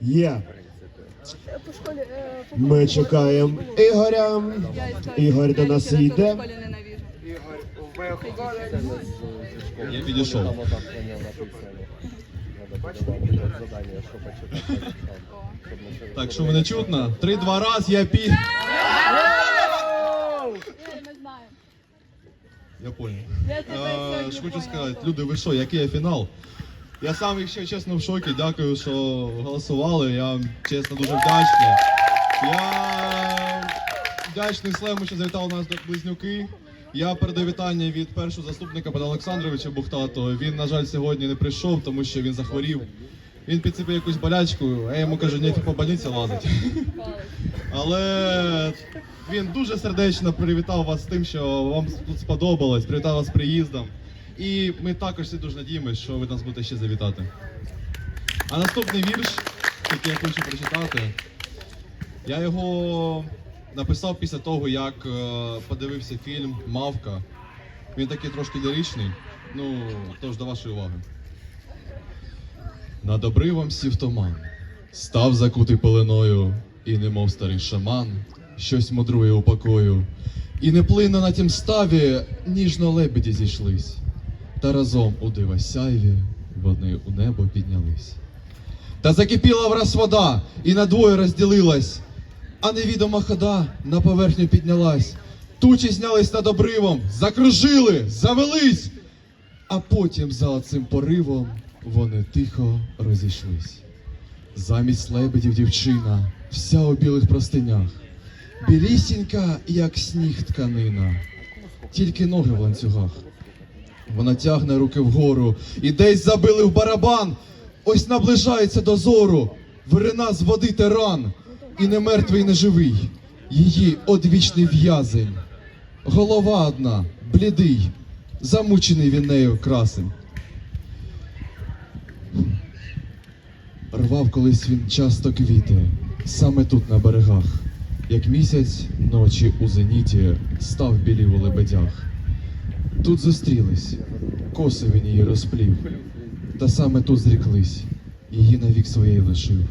Є. Е, Ми чекаємо Ігоря. Ігор до нас йде. Я підійшов. Так, що мене чутно? Три-два раз я пі. Я понял. Я тебе Е, сьогодні хочу поняла. сказати, люди, ви що, який я фінал? Я сам, якщо чесно, в шокі. Дякую, що голосували. Я чесно дуже вдячний. Я вдячний Слему, що завітав нас до близнюки. Я передаю вітання від першого заступника Петра Олександровича Бухтато. Він, на жаль, сьогодні не прийшов, тому що він захворів. Він підцепив якусь болячку, а я йому кажу, ні, по больниці лазить. Але він дуже сердечно привітав вас з тим, що вам тут сподобалось, привітав вас з приїздом. І ми також всі дуже надіємося, що ви нас будете ще завітати. А наступний вірш, який я хочу прочитати, я його написав після того, як е, подивився фільм Мавка. Він такий трошки ліричний. Ну, тож до вашої уваги. Над обривом сів туман, став закутий пеленою, і немов старий шаман, щось мудрує у покою. І неплинно на тім ставі ніжно лебеді зійшлись, та разом у дива сяйві вони у небо піднялись. Та закипіла враз вода, і надвоє розділилась, а невідома хода на поверхню піднялась. Тучі знялись над обривом, закружили, завелись, а потім за цим поривом вони тихо розійшлись. Замість лебедів дівчина, вся у білих простинях, білісінька, як сніг тканина, тільки ноги в ланцюгах. Вона тягне руки вгору і десь забили в барабан. Ось наближається до зору, вирина з води теран, і не мертвий, не живий, її одвічний в'язень. Голова одна, блідий, замучений він нею красень. Рвав колись він часто квіти, саме тут на берегах, як місяць ночі у зеніті став білів у лебедях. Тут зустрілись, коси він її розплів, та саме тут зріклись, її навік своєї лишив.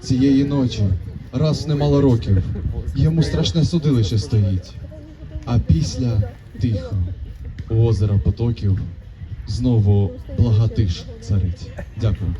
Цієї ночі, раз немало років, йому страшне судилище стоїть, а після тихо, у озера потоків, знову блага тиш царить. Дякую.